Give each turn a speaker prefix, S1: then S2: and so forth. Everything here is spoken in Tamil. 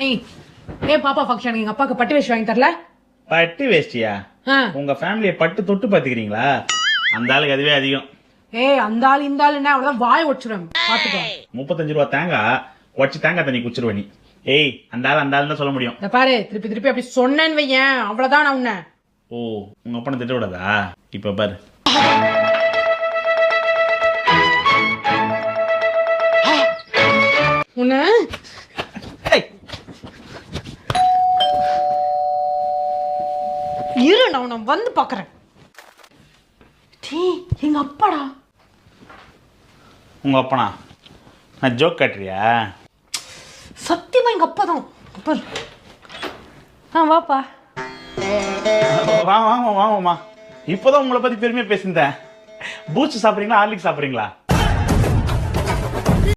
S1: ஏய் ஏன் பாப்பா ஃபங்க்ஷனுக்கு எங்க அப்பாவுக்கு பட்டு வேஷ்டி வாங்கி தரல?
S2: பட்டு வேஷ்டியா?
S1: ஆ.
S2: உங்க ஃபேமிலியை பட்டு தொட்டு பாத்துக்கிறீங்களா? அந்த ஆளுக்கு அதுவே அதிகம்.
S1: ஏய் அந்த ஆள் இந்த ஆள் என்ன? அவ்வளவுதான் வாய் ஒடிச்சிடும் பாத்துக்கோ.
S2: முப்பத்தஞ்சு ரூபா தேங்காய் உடச்சி தேங்காய் தண்ணி குச்சிருவ நீ. ஏய் அந்த ஆள் அந்த ஆள் தான் சொல்ல முடியும்.
S1: இந்த பாரு திருப்பி திருப்பி அப்படி சொன்னேன்னு வையேன். அவ்வளவுதான் நான் உன்னை.
S2: ஓ உங்க அப்பனை திட்ட விடாதா இப்ப பாரு.
S1: உன்னை? இரு நான் உன்னை வந்து பாக்குறேன் டீ எங்க அப்பாடா?
S2: உங்க அப்பனா? நான் ஜோக் காட்டுறியா
S1: சத்தியமா எங்க அப்பா தான். பாரு ஆ வாப்பா.
S2: வா வாங்க வாங்கம்மா இப்போதான் உங்களை பத்தி பெருமையா பேசியிருந்தேன். பூஸ்ட் சாப்பிட்றீங்களா ஹார்லிக்ஸ் சாப்பிட்றீங்களா?